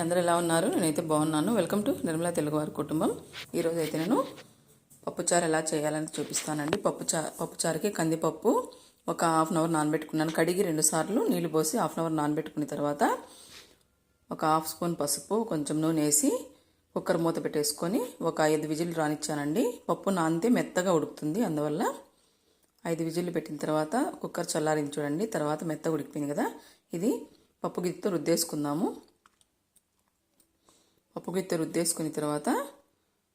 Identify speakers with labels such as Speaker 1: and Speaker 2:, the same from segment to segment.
Speaker 1: అందరూ ఎలా ఉన్నారు? నేనైతే బాగున్నాను. వెల్కమ్ టు నిర్మలా తెలుగువారి కుటుంబం. ఈరోజు అయితే నేను పప్పుచారు ఎలా చేయాలని చూపిస్తానండి. పప్పుచా పప్పుచారుకి కందిపప్పు ఒక హాఫ్ అన్ అవర్ నానబెట్టుకున్నాను. కడిగి రెండు సార్లు నీళ్ళు పోసి హాఫ్ అన్ అవర్ నానబెట్టుకున్న తర్వాత ఒక హాఫ్ స్పూన్ పసుపు కొంచెం నూనె వేసి కుక్కర్ మూత పెట్టేసుకొని ఒక ఐదు విజిల్ రానిచ్చానండి. పప్పు నానితే మెత్తగా ఉడుకుతుంది. అందువల్ల ఐదు విజిల్లు పెట్టిన తర్వాత కుక్కర్ చల్లారించుడండి తర్వాత మెత్తగా ఉడికిపోయింది కదా. ఇది పప్పు గిద్దతో రుద్దేసుకుందాము. పప్పు గిత్త రుద్దేసుకున్న తర్వాత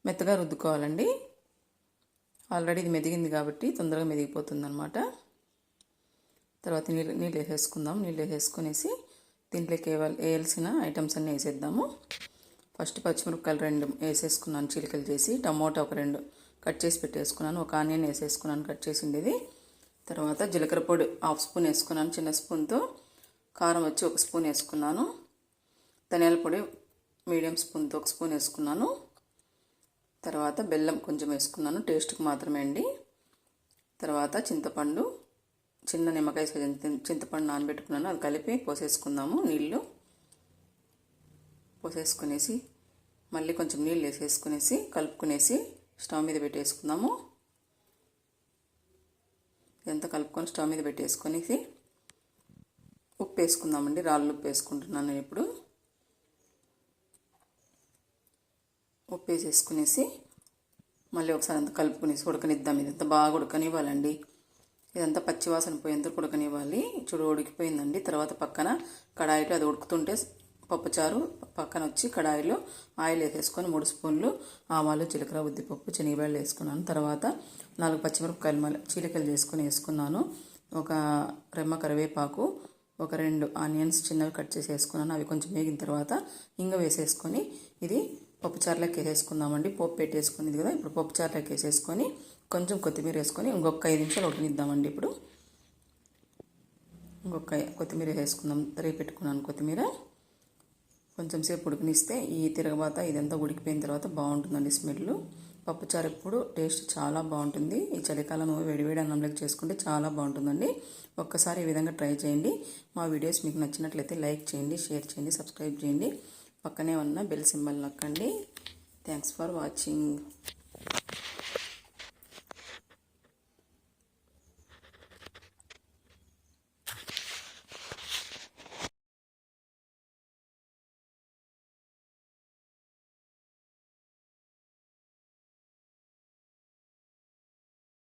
Speaker 1: మెత్తగా రుద్దుకోవాలండి. ఆల్రెడీ ఇది మెదిగింది కాబట్టి తొందరగా మెదిగిపోతుంది అనమాట తర్వాత నీళ్ళు నీళ్ళు వేసేసుకుందాం. నీళ్ళు వేసేసుకునేసి దీంట్లోకి వేయాల్సిన ఐటమ్స్ అన్నీ వేసేద్దాము. ఫస్ట్ పచ్చిమిరపకాయలు రెండు వేసేసుకున్నాను చిలికలు చేసి. టమోటా ఒక రెండు కట్ చేసి పెట్టేసుకున్నాను. ఒక ఆనియన్ వేసేసుకున్నాను కట్ చేసిండేది తర్వాత జీలకర్ర పొడి హాఫ్ స్పూన్ వేసుకున్నాను చిన్న స్పూన్తో. కారం వచ్చి ఒక స్పూన్ వేసుకున్నాను. ధనియాల పొడి మీడియం స్పూన్తో ఒక స్పూన్ వేసుకున్నాను. తర్వాత బెల్లం కొంచెం వేసుకున్నాను టేస్ట్కి మాత్రమే అండి. తర్వాత చింతపండు చిన్న నిమ్మకాయ చింతపండు నానబెట్టుకున్నాను. అది కలిపి పోసేసుకుందాము నీళ్ళు. పోసేసుకునేసి మళ్ళీ కొంచెం నీళ్ళు వేసేసుకునేసి కలుపుకునేసి స్టవ్ మీద పెట్టేసుకుందాము. ఇదంతా కలుపుకొని స్టవ్ మీద పెట్టేసుకునేసి ఉప్పు వేసుకుందామండి. రాళ్ళు ఉప్పు వేసుకుంటున్నాను నేను ఇప్పుడు. ఉప్పు వేసేసుకునేసి మళ్ళీ ఒకసారి అంతా కలుపుకునేసి ఉడకనిద్దాం. ఇదంతా బాగా ఉడకనివ్వాలండి. ఇదంతా పచ్చివాసన పోయేంత ఉడకనివ్వాలి. చూడు ఉడికిపోయిందండి. తర్వాత పక్కన కడాయిలో అది ఉడుకుతుంటే పప్పుచారు పక్కన వచ్చి కడాయిలో ఆయిల్ వేసేసుకొని మూడు స్పూన్లు ఆవాలు జీలకర్ర ఉద్దిపప్పు శనగబాయలు వేసుకున్నాను. తర్వాత నాలుగు పచ్చిమిరపకాయలు మళ్ళీ చీలికలు చేసుకొని వేసుకున్నాను. ఒక రెమ్మ కరివేపాకు ఒక రెండు ఆనియన్స్ చిన్నవి కట్ చేసి వేసుకున్నాను. అవి కొంచెం వేగిన తర్వాత ఇంగ వేసేసుకొని ఇది పప్పుచారులోకి వేసేసుకుందామండి. పప్పు పెట్టేసుకునేది కదా ఇప్పుడు పప్పుచారులోకి వేసేసుకొని కొంచెం కొత్తిమీర వేసుకొని ఇంకొక ఐదు నిమిషాలు ఉడకనిద్దామండి ఇప్పుడు. ఇంకొక కొత్తిమీర వేసుకుందాం రేపు పెట్టుకున్నాను కొత్తిమీర. కొంచెం సేపు ఉడికినిస్తే ఈ తిరగబాత ఇదంతా ఉడికిపోయిన తర్వాత బాగుంటుందండి స్మెల్ పప్పుచారు ఎప్పుడు టేస్ట్ చాలా బాగుంటుంది. ఈ చలికాలం వేడివేడి అన్నంలోకి చేసుకుంటే చాలా బాగుంటుందండి. ఒక్కసారి ఈ విధంగా ట్రై చేయండి. మా వీడియోస్ మీకు నచ్చినట్లయితే లైక్ చేయండి షేర్ చేయండి సబ్స్క్రైబ్ చేయండి. పక్కనే ఉన్న బెల్ సింబల్ నొక్కండి. Thanks for watching